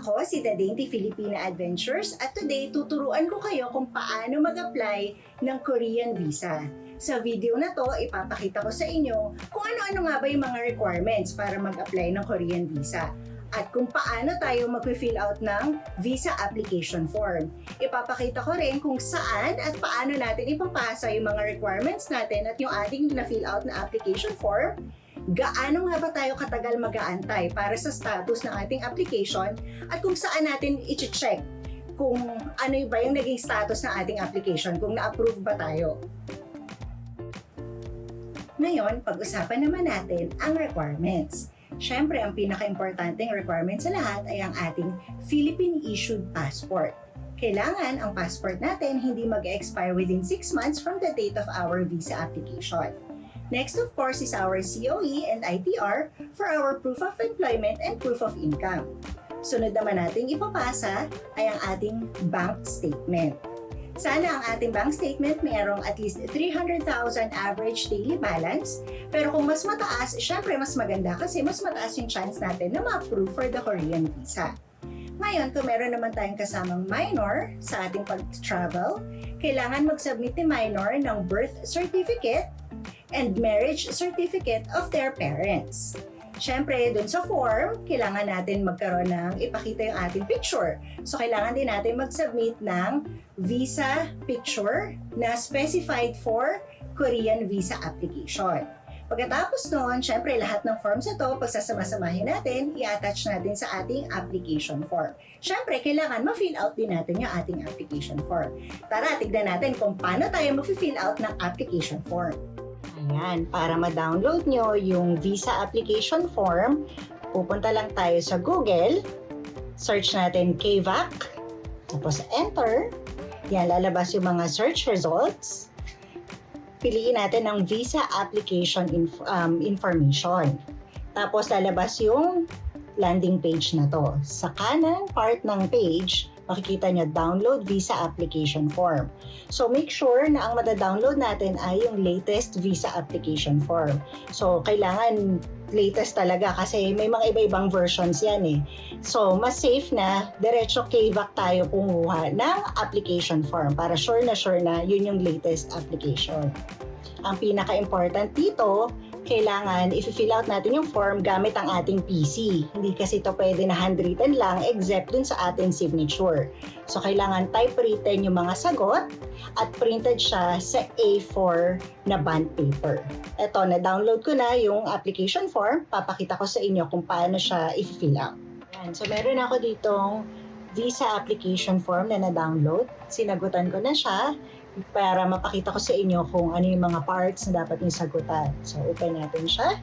Ako si The Dainty Filipina Adventures at today tuturuan ko kayo kung paano mag-apply ng Korean visa. Sa video na to, ipapakita ko sa inyo kung ano-ano nga ba yung mga requirements para mag-apply ng Korean visa at kung paano tayo mag-fill out ng visa application form. Ipapakita ko rin kung saan at paano natin ipapasa yung mga requirements natin at yung ating na-fill out na application form gaano nga ba tayo katagal mag-aantay para sa status ng ating application at kung saan natin i-check kung ano ba yung naging status ng ating application, kung na-approve ba tayo. Ngayon, pag-usapan naman natin ang requirements. Siyempre, ang pinaka-importanting requirement sa lahat ay ang ating Philippine-issued passport. Kailangan ang passport natin hindi mag-expire within 6 months from the date of our visa application. Next, of course, is our COE and ITR for our proof of employment and proof of income. Sunod naman nating ipapasa ay ang ating bank statement. Sana ang ating bank statement mayroong at least 300,000 average daily balance. Pero kung mas mataas, syempre mas maganda kasi mas mataas yung chance natin na ma-approve for the Korean visa. Ngayon, kung meron naman tayong kasamang minor sa ating pag-travel, kailangan mag-submit ni minor ng birth certificate and marriage certificate of their parents. Siyempre, dun sa form, kailangan natin magkaroon ng ipakita yung ating picture. So, kailangan din natin mag-submit ng visa picture na specified for Korean visa application. Pagkatapos noon, syempre lahat ng forms na to, pagsasama-samahin natin, i-attach natin sa ating application form. Syempre, kailangan ma-fill out din natin yung ating application form. Tara, tignan natin kung paano tayo ma-fill out ng application form. Ayan, para ma-download nyo yung visa application form, pupunta lang tayo sa Google, search natin KVAC, tapos enter, yan, lalabas yung mga search results. Piliin natin ang visa application inf- um, information. Tapos lalabas yung landing page na to. Sa kanang part ng page, makikita nyo download visa application form. So make sure na ang mada-download natin ay yung latest visa application form. So kailangan latest talaga kasi may mga iba-ibang versions yan eh. So mas safe na diretso KVAC tayo kumuha ng application form para sure na sure na yun yung latest application. Ang pinaka-important dito, kailangan i-fill out natin yung form gamit ang ating PC. Hindi kasi ito pwede na handwritten lang except dun sa ating signature. So, kailangan typewritten yung mga sagot at printed siya sa A4 na bond paper. Ito, na-download ko na yung application form. Papakita ko sa inyo kung paano siya i-fill out. Yan. So, meron ako ditong visa application form na na-download. Sinagutan ko na siya para mapakita ko sa inyo kung ano yung mga parts na dapat yung sagutan. So, open natin siya.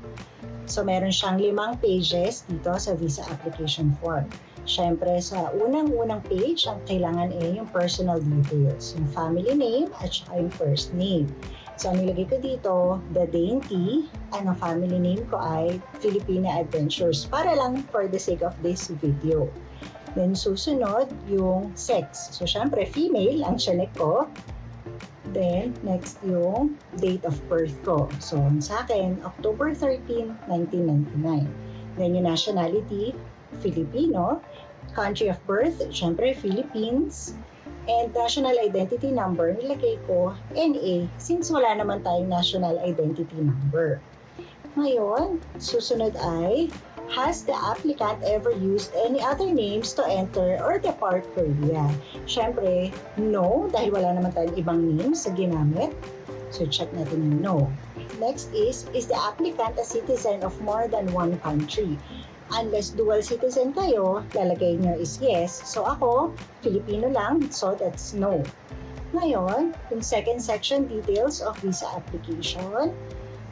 So, meron siyang limang pages dito sa visa application form. Siyempre, sa unang-unang page, ang kailangan ay yung personal details, yung family name at saka yung first name. So, nilagay ko dito, The Dainty, ang family name ko ay Filipina Adventures, para lang for the sake of this video. Then, susunod, yung sex. So, syempre, female ang chinek ko. Then, next yung date of birth ko. So, sa akin, October 13, 1999. Then, yung nationality, Filipino. Country of birth, syempre, Philippines. And national identity number, nilagay ko NA since wala naman tayong national identity number. Ngayon, susunod ay Has the applicant ever used any other names to enter or depart Korea? Siyempre, no, dahil wala naman tayong ibang names sa ginamit. So, check natin yung no. Next is, is the applicant a citizen of more than one country? Unless dual citizen kayo, lalagay nyo is yes. So, ako, Filipino lang, so that's no. Ngayon, yung second section, details of visa application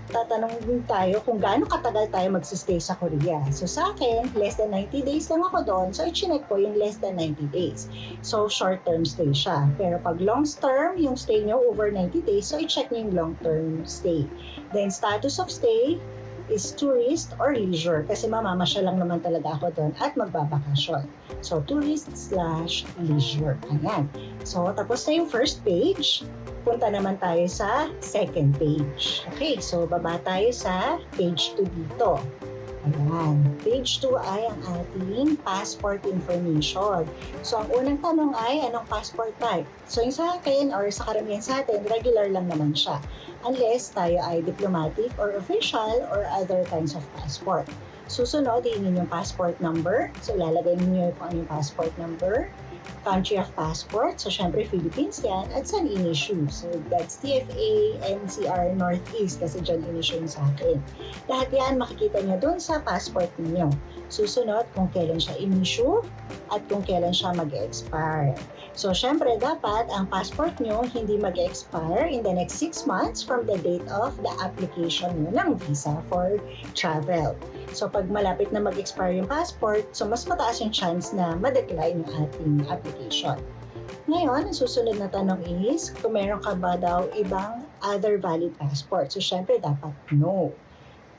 tatanong din tayo kung gaano katagal tayo magsistay sa Korea. So sa akin, less than 90 days lang ako doon. So i-check ko yung less than 90 days. So short-term stay siya. Pero pag long-term, yung stay nyo over 90 days, so i-check nyo yung long-term stay. Then status of stay is tourist or leisure kasi mamamasya lang naman talaga ako doon at magbabakasyon. So tourist slash leisure. Ayan. So tapos na yung first page punta naman tayo sa second page. Okay, so baba tayo sa page 2 dito. Ayan. Page 2 ay ang ating passport information. So, ang unang tanong ay, anong passport type? So, yung sa akin or sa karamihan sa atin, regular lang naman siya. Unless tayo ay diplomatic or official or other kinds of passport. Susunod, hingin yung passport number. So, ilalagay ninyo kung ano yung passport number. Country of passport. So, syempre, Philippines yan. At saan in-issue? So, that's TFA, NCR, Northeast kasi dyan in-issue sa akin. Lahat yan makikita nyo dun sa passport ninyo. Susunod, kung kailan siya in-issue at kung kailan siya mag-expire. So, syempre, dapat ang passport nyo hindi mag-expire in the next 6 months from the date of the application nyo ng visa for travel. So, pag malapit na mag-expire yung passport, so mas mataas yung chance na ma-decline yung ating application. Ngayon, ang susunod na tanong is, kung meron ka ba daw ibang other valid passport? So, syempre, dapat no.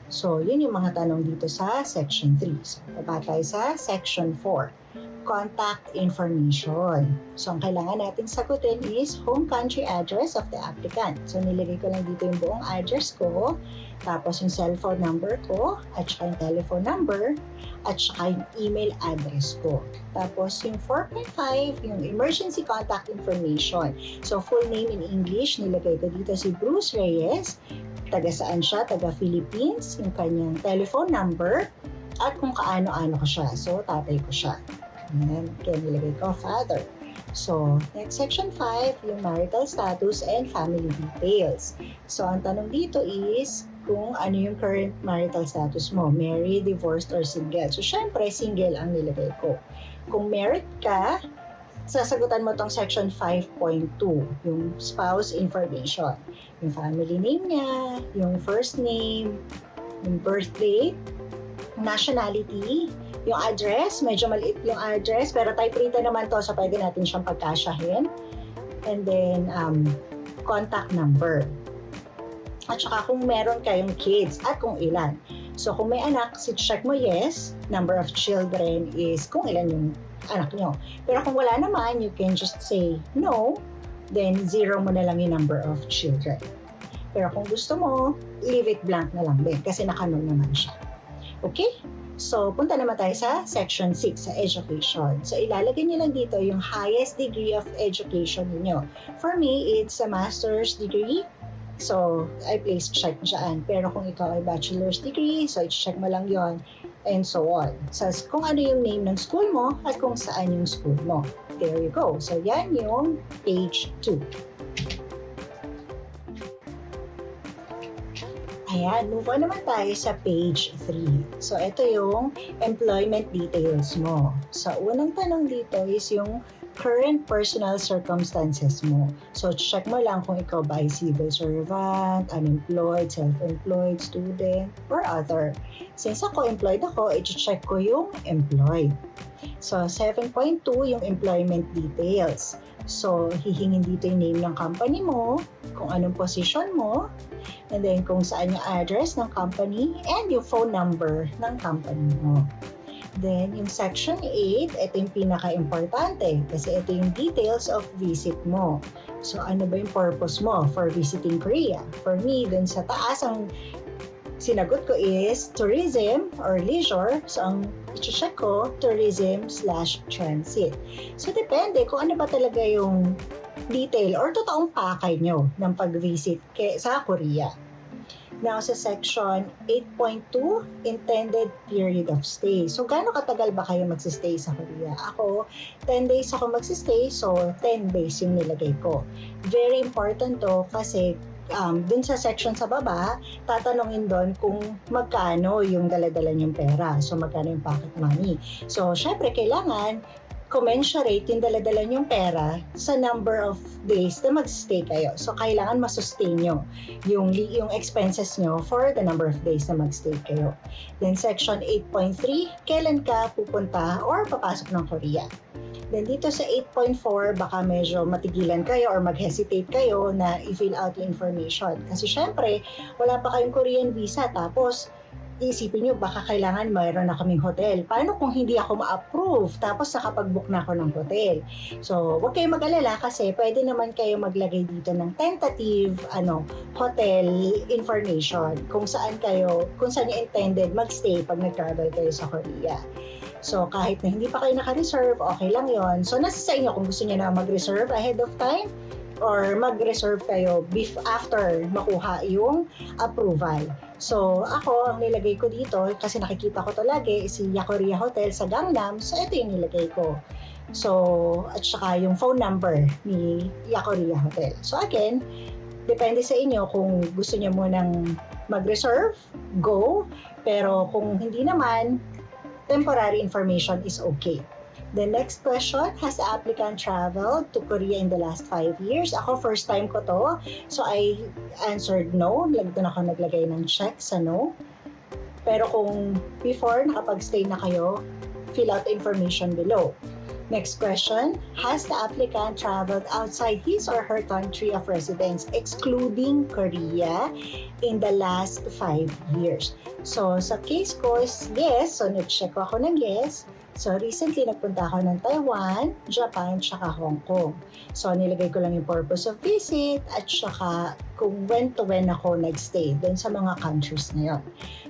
So, yun yung mga tanong dito sa Section 3. So, baba tayo sa Section 4 contact information. So, ang kailangan nating sagutin is home country address of the applicant. So, nilagay ko lang dito yung buong address ko, tapos yung cellphone number ko, at saka yung telephone number, at saka yung email address ko. Tapos yung 4.5, yung emergency contact information. So, full name in English, nilagay ko dito si Bruce Reyes, taga saan siya, taga Philippines, yung kanyang telephone number, at kung kaano-ano ko siya. So, tatay ko siya. Ayan, kaya nilagay ko father. So, next section 5, yung marital status and family details. So, ang tanong dito is kung ano yung current marital status mo, married, divorced, or single. So, syempre, single ang nilagay ko. Kung married ka, sasagutan mo tong section 5.2, yung spouse information. Yung family name niya, yung first name, yung birth date, nationality, yung address, medyo maliit yung address, pero typewriter naman to, so pwede natin siyang pagkasyahin. And then, um, contact number. At saka kung meron kayong kids at kung ilan. So kung may anak, si check mo yes, number of children is kung ilan yung anak nyo. Pero kung wala naman, you can just say no, then zero mo na lang yung number of children. Pero kung gusto mo, leave it blank na lang din kasi nakanon naman siya. Okay? So, punta naman tayo sa section 6, sa education. So, ilalagay niyo lang dito yung highest degree of education niyo. For me, it's a master's degree. So, I place check dyan. Pero kung ikaw ay bachelor's degree, so i-check mo lang yon and so on. So, kung ano yung name ng school mo at kung saan yung school mo. There you go. So, yan yung page 2. Ayan, move on naman tayo sa page 3. So, ito yung employment details mo. So, unang tanong dito is yung current personal circumstances mo. So, check mo lang kung ikaw ba ay civil servant, unemployed, self-employed, student, or other. Since ako employed ako, i-check ko yung employed. So, 7.2 yung employment details. So, hihingin dito yung name ng company mo, kung anong position mo, and then kung saan yung address ng company, and yung phone number ng company mo. Then, yung section 8, ito yung pinaka-importante kasi ito yung details of visit mo. So, ano ba yung purpose mo for visiting Korea? For me, dun sa taas, ang sinagot ko is tourism or leisure. So, ang i-check ko, tourism slash transit. So, depende kung ano ba talaga yung detail or totoong pakay nyo ng pag-visit kay, sa Korea. Now, sa section 8.2, intended period of stay. So, gaano katagal ba kayo magsistay sa Korea? Ako, 10 days ako magsistay, so 10 days yung nilagay ko. Very important to kasi um, dun sa section sa baba, tatanungin doon kung magkano yung daladala niyong pera. So, magkano yung pocket money. So, syempre, kailangan commensurate yung daladala niyong pera sa number of days na magstay kayo. So, kailangan masustain nyo yung, yung expenses nyo for the number of days na magstay kayo. Then, section 8.3, kailan ka pupunta or papasok ng Korea. Then dito sa 8.4, baka medyo matigilan kayo or mag-hesitate kayo na i-fill out yung information. Kasi syempre, wala pa kayong Korean visa tapos Iisipin nyo, baka kailangan mayroon na kaming hotel. Paano kung hindi ako ma-approve tapos nakapag-book na ako ng hotel? So, huwag kayong mag-alala kasi pwede naman kayo maglagay dito ng tentative ano, hotel information kung saan kayo, kung saan you intended magstay pag nag-travel kayo sa Korea. So, kahit na hindi pa kayo naka-reserve, okay lang yon So, nasa sa inyo kung gusto niyo na mag-reserve ahead of time or mag-reserve kayo bef- after makuha yung approval. So, ako, ang nilagay ko dito, kasi nakikita ko to lagi, si Yakorea Hotel sa Gangnam, so ito yung nilagay ko. So, at saka yung phone number ni Yakorea Hotel. So, again, depende sa inyo kung gusto niyo munang mag-reserve, go. Pero kung hindi naman, temporary information is okay. The next question, has the applicant traveled to Korea in the last five years? Ako, first time ko to. So, I answered no. Doon ako naglagay ng check sa no. Pero kung before, nakapag-stay na kayo, fill out information below. Next question, has the applicant traveled outside his or her country of residence, excluding Korea, in the last five years? So, sa case ko is yes. So, nag-check ako ng yes. So, recently, nagpunta ako ng Taiwan, Japan, tsaka Hong Kong. So, nilagay ko lang yung purpose of visit at tsaka kung when to when ako nagstay dun sa mga countries na yun.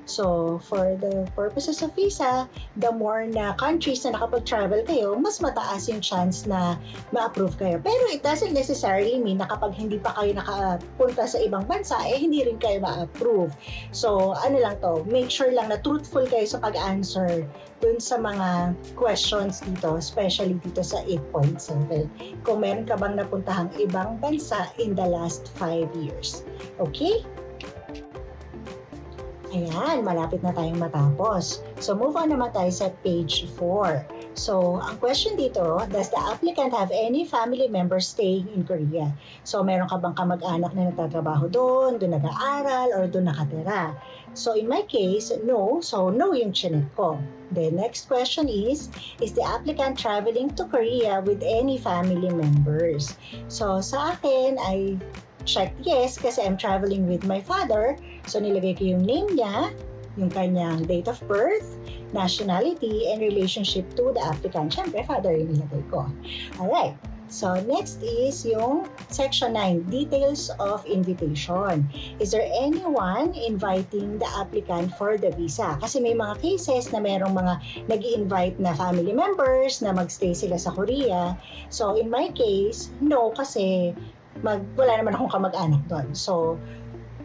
So, for the purposes of visa, the more na countries na nakapag-travel kayo, mas mataas yung chance na ma-approve kayo. Pero it doesn't necessarily mean na kapag hindi pa kayo nakapunta sa ibang bansa, eh hindi rin kayo ma-approve. So, ano lang to, make sure lang na truthful kayo sa pag-answer dun sa mga questions dito, especially dito sa 8.7. Kung meron ka bang napuntahang ibang bansa in the last 5 years. Okay? Ayan, malapit na tayong matapos. So, move on naman tayo sa page 4. So, ang question dito, does the applicant have any family members staying in Korea? So, meron ka bang kamag-anak na nagtatrabaho doon, doon nag-aaral, or doon nakatira? So, in my case, no. So, no yung chinek ko. The next question is, is the applicant traveling to Korea with any family members? So, sa akin, I checked yes kasi I'm traveling with my father. So, nilagay ko yung name niya, yung kanyang date of birth, nationality, and relationship to the applicant. Siyempre, father yung nilagay ko. Alright. So, next is yung section 9, details of invitation. Is there anyone inviting the applicant for the visa? Kasi may mga cases na merong mga nag invite na family members na magstay sila sa Korea. So, in my case, no kasi mag, wala naman akong kamag-anak doon. So,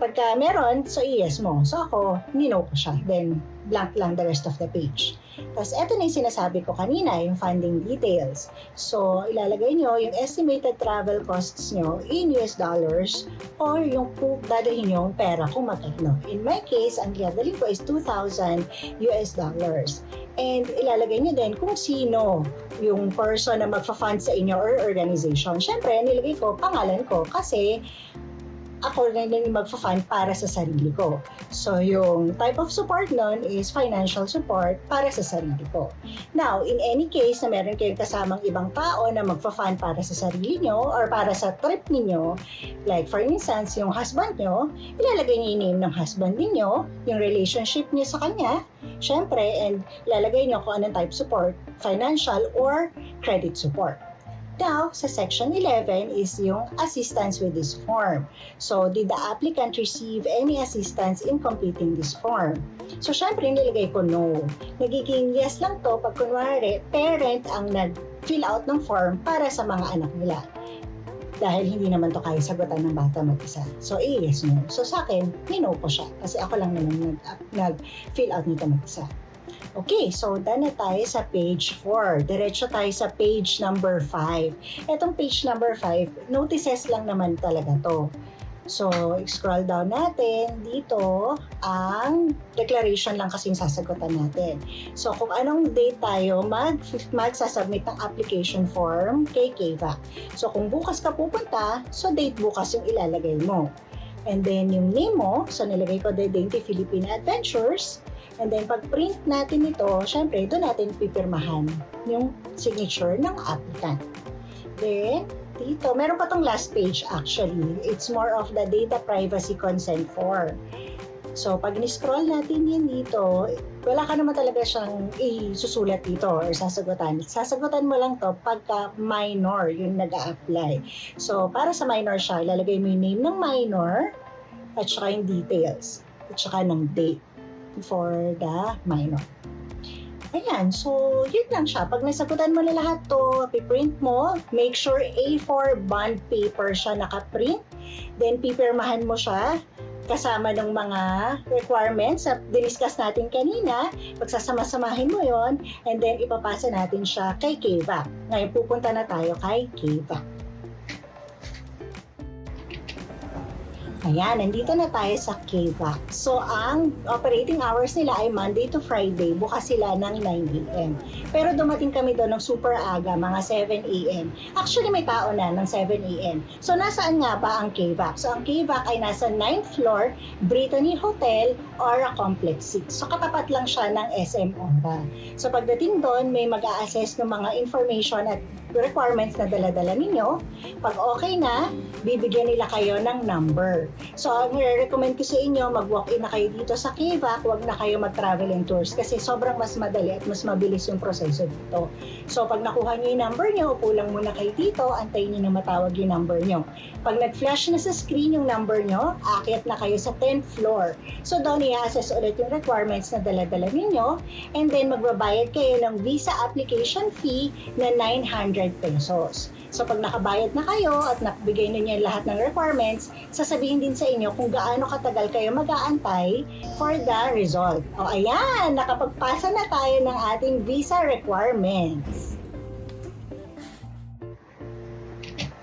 pagka meron, so yes mo. So ako, nino ko siya. Then, blank lang the rest of the page. Tapos, eto na yung sinasabi ko kanina, yung funding details. So, ilalagay nyo yung estimated travel costs nyo in US dollars or yung dadalhin nyo yung pera kung magkano. In my case, ang dadalhin ko is 2,000 US dollars. And ilalagay nyo din kung sino yung person na magfa-fund sa inyo or organization. Siyempre, nilagay ko pangalan ko kasi ako na lang yung magfa-fund para sa sarili ko. So, yung type of support nun is financial support para sa sarili ko. Now, in any case na meron kayong kasamang ibang tao na magfa-fund para sa sarili nyo or para sa trip ninyo, like for instance, yung husband nyo, ilalagay niyo yung name ng husband ninyo, yung relationship niyo sa kanya, syempre, and ilalagay niyo kung anong type support, financial or credit support. Now, sa section 11 is yung assistance with this form. So, did the applicant receive any assistance in completing this form? So, syempre, nilagay ko no. Nagiging yes lang to pag kunwari, parent ang nag-fill out ng form para sa mga anak nila. Dahil hindi naman to kaya sagutan ng bata mag-isa. So, eh, yes, no. So, sa akin, nino ko siya. Kasi ako lang naman nag- nag-fill out nito mag-isa. Okay, so done na tayo sa page 4. Diretso tayo sa page number 5. Etong page number 5, notices lang naman talaga to. So, scroll down natin. Dito, ang declaration lang kasing sasagutan natin. So, kung anong date tayo mag, magsasubmit ng application form kay KVAC. So, kung bukas ka pupunta, so date bukas yung ilalagay mo. And then, yung name mo, so nilagay ko Dainty Philippine Adventures. And then, pag print natin ito, syempre, doon natin pipirmahan yung signature ng applicant. Then, dito, meron pa tong last page actually. It's more of the data privacy consent form. So, pag ni-scroll natin yan dito, wala ka naman talaga siyang isusulat dito or sasagutan. Sasagutan mo lang to pagka minor yung nag apply So, para sa minor siya, ilalagay mo yung name ng minor at saka yung details at saka ng date for the minor. Ayan, so yun lang siya. Pag nasagutan mo na lahat to, piprint mo, make sure A4 bond paper siya nakaprint. Then, pipirmahan mo siya kasama ng mga requirements na diniscuss natin kanina. Pagsasama-samahin mo yon and then ipapasa natin siya kay KVAC. Ngayon, pupunta na tayo kay KVAC. Ayan, nandito na tayo sa KVAC. So, ang operating hours nila ay Monday to Friday. Bukas sila ng 9 a.m. Pero dumating kami doon ng super aga, mga 7 a.m. Actually, may tao na ng 7 a.m. So, nasaan nga ba ang KVAC? So, ang KVAC ay nasa 9th floor, Brittany Hotel, Aura Complex 6. So, katapat lang siya ng SM Aura. So, pagdating doon, may mag assess ng mga information at requirements na dala-dala ninyo. Pag okay na, bibigyan nila kayo ng number. So, ang recommend ko sa inyo, mag-walk-in na kayo dito sa KVAC, huwag na kayo mag-travel and tours kasi sobrang mas madali at mas mabilis yung proseso dito. So, pag nakuha niyo yung number niyo, upo lang muna kayo dito, antayin niyo na matawag yung number niyo. Pag nag-flash na sa screen yung number niyo, akit na kayo sa 10th floor. So, doon i-assess ulit yung requirements na dala-dala ninyo and then magbabayad kayo ng visa application fee na 900 pesos. So pag nakabayad na kayo at nakabigay na niya lahat ng requirements, sasabihin din sa inyo kung gaano katagal kayo mag-aantay for the result. O ayan, nakapagpasa na tayo ng ating visa requirements.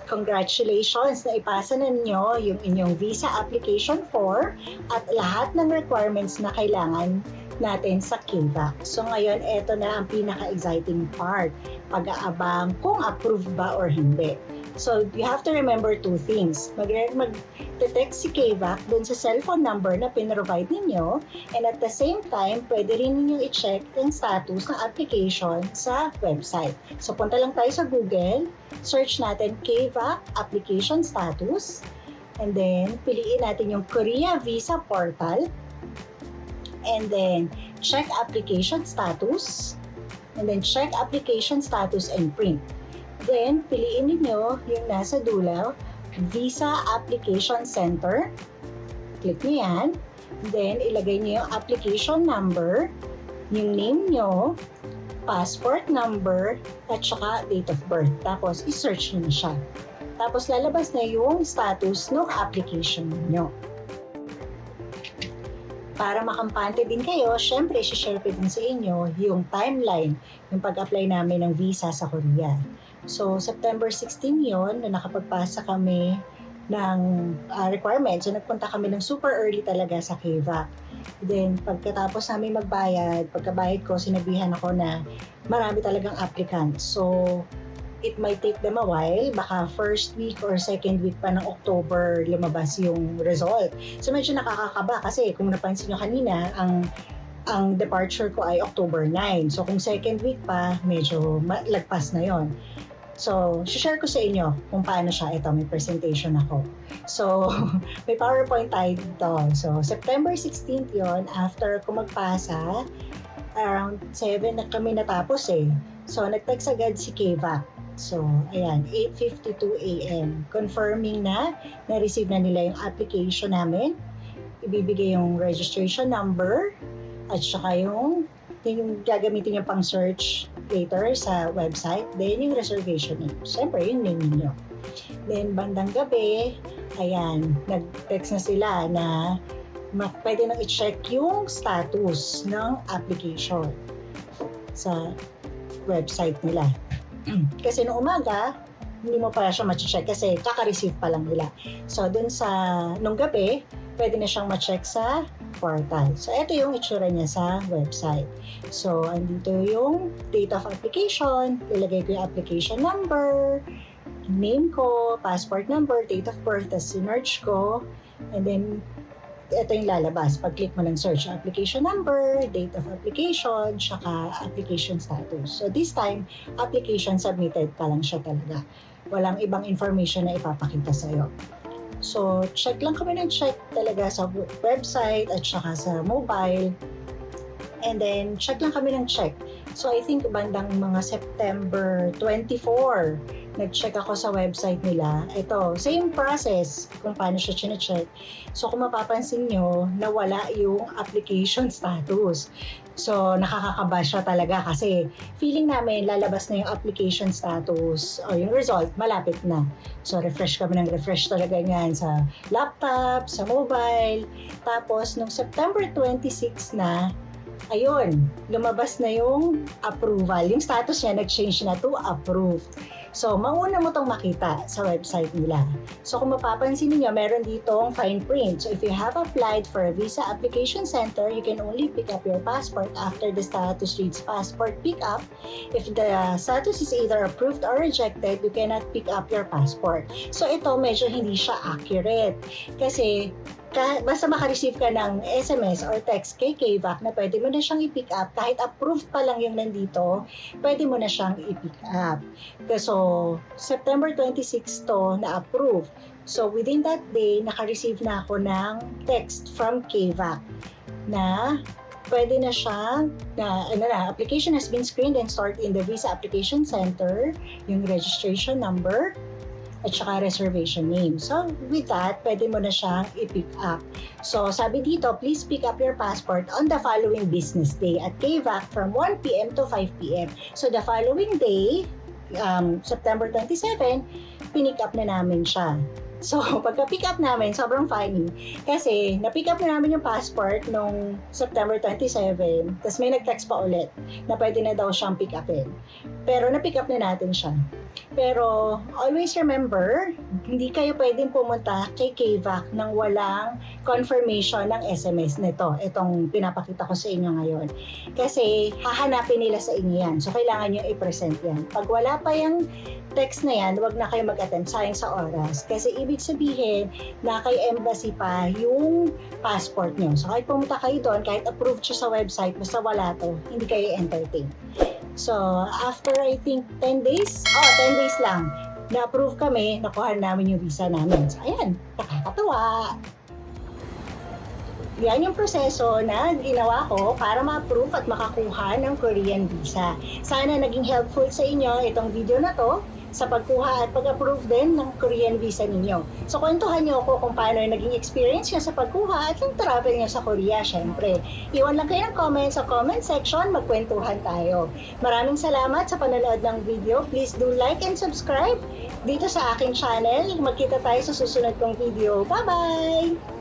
Congratulations na ipasa na ninyo yung inyong visa application for at lahat ng requirements na kailangan natin sa KVAC. So ngayon, ito na ang pinaka-exciting part. Pag-aabang kung approved ba or hindi. So you have to remember two things. Mag- mag-text si KVAC dun sa cellphone number na pinrovide ninyo and at the same time, pwede rin ninyo i-check yung status ng application sa website. So punta lang tayo sa Google, search natin KVAC application status and then piliin natin yung Korea Visa Portal and then check application status and then check application status and print. Then, piliin ninyo yung nasa dulo, Visa Application Center. Click nyo yan. Then, ilagay nyo yung application number, yung name nyo, passport number, at saka date of birth. Tapos, isearch nyo na siya. Tapos, lalabas na yung status ng application nyo para makampante din kayo, syempre, share ko din sa inyo yung timeline, yung pag-apply namin ng visa sa Korea. So, September 16 yon na nakapagpasa kami ng uh, requirements. So, nagpunta kami ng super early talaga sa KVAC. Then, pagkatapos namin magbayad, pagkabayad ko, sinabihan ako na marami talagang applicants. So, it might take them a while. Baka first week or second week pa ng October lumabas yung result. So medyo nakakakaba kasi kung napansin nyo kanina, ang ang departure ko ay October 9. So kung second week pa, medyo lagpas na yon. So, share ko sa inyo kung paano siya. Ito, may presentation ako. So, may PowerPoint tayo dito. So, September 16th yon after ko magpasa, around 7 na kami natapos eh. So, nag-text agad si Keva. So, ayan, 8.52 a.m. Confirming na na-receive na nila yung application namin. Ibibigay yung registration number at saka yung, yung gagamitin yung pang search later sa website. Then, yung reservation name. Siyempre, yung name ninyo. Then, bandang gabi, ayan, nag-text na sila na ma- pwede nang i-check yung status ng application sa website nila. kasi noong umaga, hindi mo pa siya ma-check kasi kaka-receive pa lang nila. So, dun sa, nung gabi, pwede na siyang ma-check sa portal. So, ito yung itsura niya sa website. So, andito yung date of application, ilagay ko yung application number, name ko, passport number, date of birth, tapos sinerge ko, and then ito yung lalabas. Pag-click mo ng search, application number, date of application, saka application status. So this time, application submitted pa lang siya talaga. Walang ibang information na ipapakita sa'yo. So, check lang kami ng check talaga sa website at saka sa mobile. And then, check lang kami ng check. So, I think bandang mga September 24, nag-check ako sa website nila. Ito, same process kung paano siya chine-check. So, kung mapapansin nyo, nawala yung application status. So, nakakakaba siya talaga kasi feeling namin lalabas na yung application status o yung result, malapit na. So, refresh kami ng refresh talaga yan sa laptop, sa mobile. Tapos, nung September 26 na, ayun, lumabas na yung approval. Yung status niya, nag-change na to approved. So, mauna mo tong makita sa website nila. So, kung mapapansin niyo meron ditong fine print. So, if you have applied for a visa application center, you can only pick up your passport after the status reads passport pickup. If the status is either approved or rejected, you cannot pick up your passport. So, ito medyo hindi siya accurate. Kasi, ka, basta makareceive ka ng SMS or text kay KVAC na pwede mo na siyang i-pick up, kahit approved pa lang yung nandito, pwede mo na siyang i-pick up. So, September 26 to na-approve. So, within that day, naka-receive na ako ng text from KVAC na pwede na siyang, na, ano na, application has been screened and stored in the Visa Application Center, yung registration number, at saka reservation name. So, with that, pwede mo na siyang i-pick up. So, sabi dito, please pick up your passport on the following business day at KVAC from 1 p.m. to 5 p.m. So, the following day, um, September 27, pinick up na namin siya. So, pagka-pick up namin, sobrang funny. Kasi, na-pick up na namin yung passport nung September 27, tapos may nag-text pa ulit na pwede na daw siyang pick upin. Pero na-pick up na natin siya. Pero, always remember, hindi kayo pwedeng pumunta kay KVAC nang walang confirmation ng SMS nito. Itong pinapakita ko sa inyo ngayon. Kasi, hahanapin nila sa inyo yan. So, kailangan nyo i-present yan. Pag wala pa yung text na yan, wag na kayo mag-attempt. Sayang sa oras. Kasi, ibig sabihin na kay embassy pa yung passport nyo. So, kahit pumunta kayo doon, kahit approved siya sa website, basta wala to, hindi kayo entertain. So, after I think 10 days, oh, 10 days lang, na-approve kami, nakuha namin yung visa namin. So, ayan, nakakatawa. Yan yung proseso na ginawa ko para ma-approve at makakuha ng Korean visa. Sana naging helpful sa inyo itong video na to sa pagkuha at pag-approve din ng Korean visa ninyo. So, kwentuhan niyo ako kung paano yung naging experience niyo sa pagkuha at yung travel niyo sa Korea, syempre. Iwan lang kayo ng comment sa comment section, magkwentuhan tayo. Maraming salamat sa panonood ng video. Please do like and subscribe dito sa aking channel. Magkita tayo sa susunod kong video. Bye-bye!